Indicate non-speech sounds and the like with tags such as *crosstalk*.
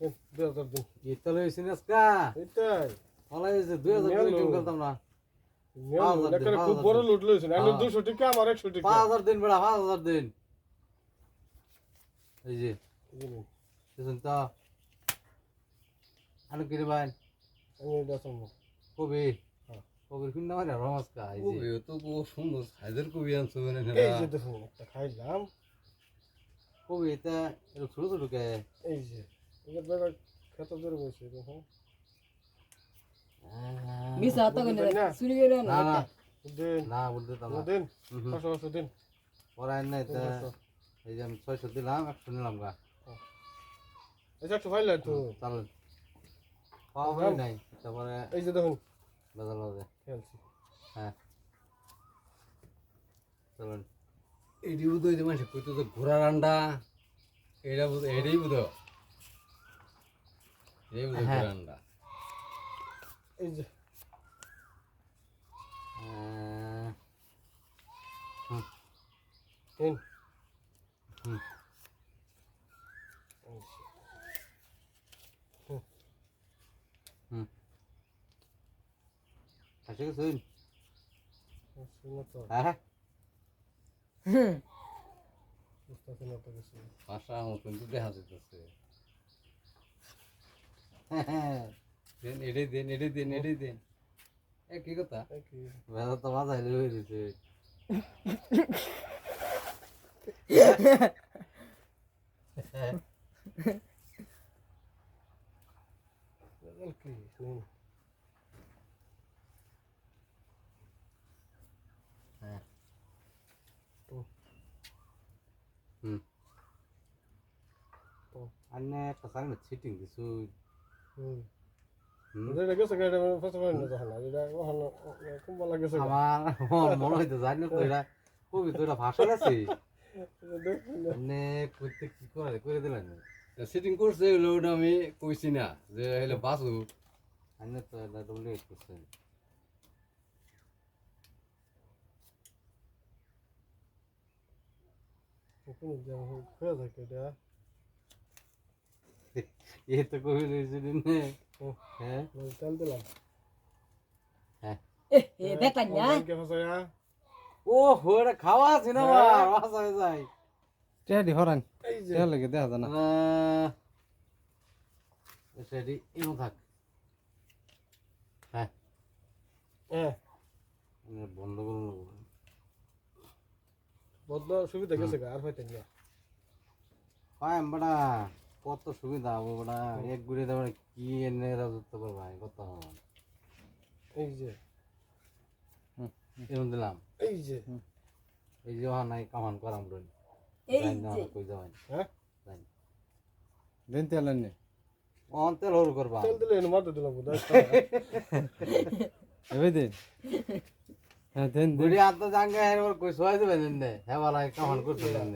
দুই হাজার দিন ইতালে হয়েছে হয়েছে দুই। না। খুব বড় লুট লইছেন হ্যাঁ। দুশো টাকা আমার একশো টাকা। পাঁচ হাজার দিন বেড়া পাঁচ হাজার দিন। এই যে এই তো। আলু কিনে ভাই? কবি? হ্যাঁ। কবির কিনা মানে কবি তো খুব সুন্দর সাইজের কবি আনছো মানে এই যে দেখুন একটা খাইলাম। কবি এটা ছোট ছোট কে? এই যে। এটা খেতে বসে মিসা তো গেল না দিন না বলতে তো না দিন দিন নাই তা পাঁচশো। এই যে আমি ছয়শো দিলাম একশো নিলাম গা এই যে একটু খাইলে তো চাল পাওয়া নাই তারপরে এই যে দেখুন বেজাল হবে খেলছি হ্যাঁ চলুন এটি বুধ হইতে কইতো তো ঘোড়ার আন্ডা এটা বুধ এটাই বুধ হ্যাঁ। এই যে। দিন হুম। শুনো হ্যাঁ তো কিছু। ভাষা আমার কিন্তু দেখা যেতেছে দেন এটাই দেন এটাই দেন এটাই দেন। এ কি কথা? বেজাল তো মাথা হেলে হয়ে ছিটিং দিছু হুম গেছে গাড়ি ফার্স্ট পাই না তখন এটা ওখানে কুম্বা লাগেছে আমার আমার মনে হইতে জানি তো এটা কবি তো এটা ভাষা আছে আন্নে করতে কি করে করে দিলেন? সেটিং করছে হলো ওটা আমি কইছি না যে হলো বাসু আন্নে তো এটা ডুপ্লিকেট করছেন কোন জায়গা হয়ে থাকে এটা। এ তো কবি রয়েছে নে ও। হ্যাঁ মানে তেল দিলাম এ এ দেখলাম না ও হোরে খাওয়া আছে না হ্যাঁ। বাসা হয়ে যায় টেহাডি হরান টেহা লাগে দেখা যায় না সেটি ইনো থাক হ্যাঁ হ্যাঁ আমি বন্ধ করুন বদ্ধ সুবিধা গেছে আর হইতেন না পায় বড়া কত সুবিধা হবে বড়া এক ঘুরে দেওয়ার কি এনে রাজত্ব করবা কত আমার এই যে। এরকম দিলাম। এই যে। এই যে ওহা নাই কামান করাম রইল। এই যে। কই যাবেন। হ্যাঁ? দেন তেল আনি অন তেল হল করবা তেল দিলে এনে মারতে দিলাম বোধ *laughs* এবার দে হ্যাঁ দেন দেন। বুড়ি হাত তো জাঙ্গা হেরবার কই সহায় দেবেন নে হ্যাঁ বলা কামান করতে দেন